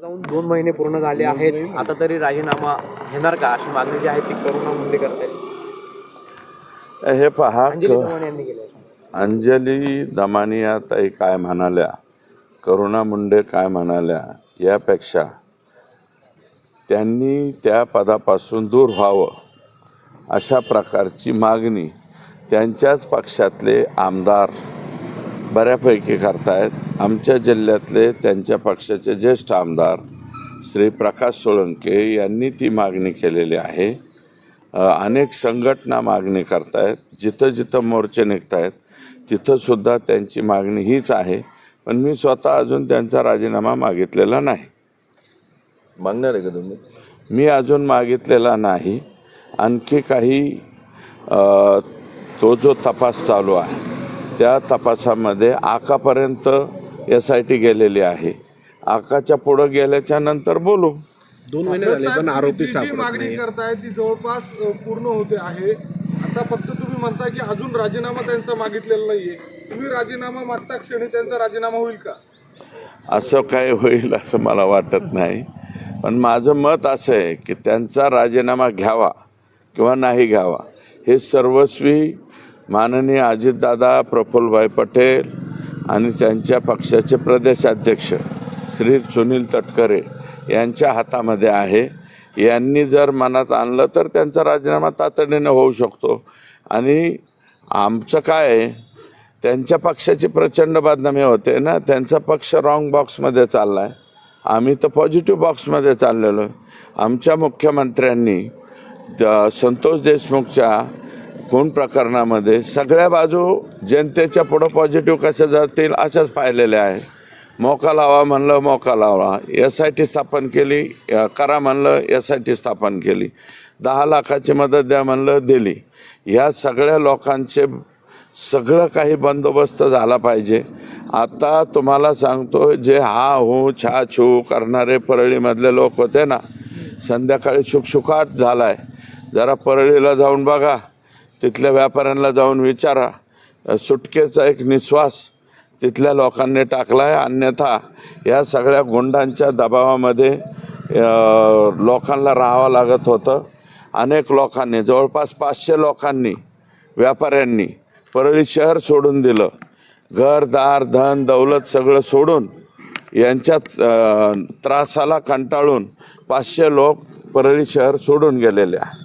जाऊन दोन महिने पूर्ण झाले आहेत. आता तरी राजीनामा घेणार का? अशी मागणी जी आहे ती करुणा मुंडे करते हे पहा अंजली दमानिया ताई काय म्हणाल्या? करुणा मुंडे काय म्हणाल्या? यापेक्षा त्यांनी त्या पदापासून दूर व्हावं अशा प्रकारची मागणी त्यांच्याच पक्षातले आमदार बऱ्यापैकी करतायत. आमच्या जिल्ह्यातले त्यांच्या पक्षाचे ज्येष्ठ आमदार श्री प्रकाश सोळंके यांनी ती मागणी केलेली आहे. अनेक संघटना मागणी करतायत. जिथं जिथं मोर्चे निघत आहेत तिथंसुद्धा त्यांची मागणी हीच आहे. पण मी स्वतः अजून त्यांचा राजीनामा मागितलेला नाही. मागणार आहे का तुम्ही? मी अजून मागितलेला नाही. आणखी काही तो जो तपास चालू आहे त्या तपासामध्ये आकापर्यंत एस आय टी गेलेली आहे. आकाच्या पुढं गेल्याच्यानंतर बोलू. दोन महिने झाले पण आरोपी जी- जी सापडत मागणी नाही. करताय ती जवळपास अ, पूर्ण होते आहे. आता फक्त तुम्ही म्हणताय की अजून राजीनामा त्यांचा मागितलेला नाहीये. तुम्ही राजीनामा मागता क्षणी त्यांचा राजीनामा होईल का? असं काय होईल असं मला वाटत नाही. पण माझं मत असं आहे की त्यांचा राजीनामा घ्यावा किंवा नाही घ्यावा हे सर्वस्वी माननीय अजितदादा प्रफुल्लभाई पटेल आणि त्यांच्या पक्षाचे प्रदेशाध्यक्ष श्री सुनील तटकरे यांच्या हातामध्ये आहे. यांनी जर मनात आणलं तर त्यांचा राजीनामा तातडीने होऊ शकतो. आणि आमचं काय आहे त्यांच्या पक्षाची प्रचंड बदनामी होते ना त्यांचा पक्ष रॉंग बॉक्समध्ये चालला आहे आम्ही तर पॉझिटिव्ह बॉक्समध्ये चाललेलो आहे. आमच्या मुख्यमंत्र्यांनी संतोष देशमुखच्या खून प्रकरणामध्ये? सगळ्या बाजू जनतेच्या पुढं पॉझिटिव्ह कशा जातील अशाच पाहिलेल्या आहे मोका लावा म्हणलं मोका लावा. एस आय टी स्थापन केली करा म्हणलं एस आय टी स्थापन केली. दहा लाखाची मदत द्या म्हणलं दिली. ह्या सगळ्या लोकांचे सगळं काही बंदोबस्त झाला पाहिजे. आता तुम्हाला सांगतो जे हा हू छा छू करणारे परळीमधले लोक होते ना संध्याकाळी शुकशुकाट झाला आहे जरा परळीला जाऊन बघा. तिथल्या व्यापाऱ्यांना जाऊन विचारा. सुटकेचा एक निश्वास तिथल्या लोकांनी टाकला आहे अन्यथा या सगळ्या गुंडांच्या दबावामध्ये लोकांना राहावं लागत होतं. अनेक लोकांनी जवळपास पाचशे लोकांनी व्यापाऱ्यांनी परळी शहर सोडून दिलं. घर दार धन दौलत सगळं सोडून यांच्या त्रासाला कंटाळून पाचशे लोक परळी शहर सोडून गेलेले. आहे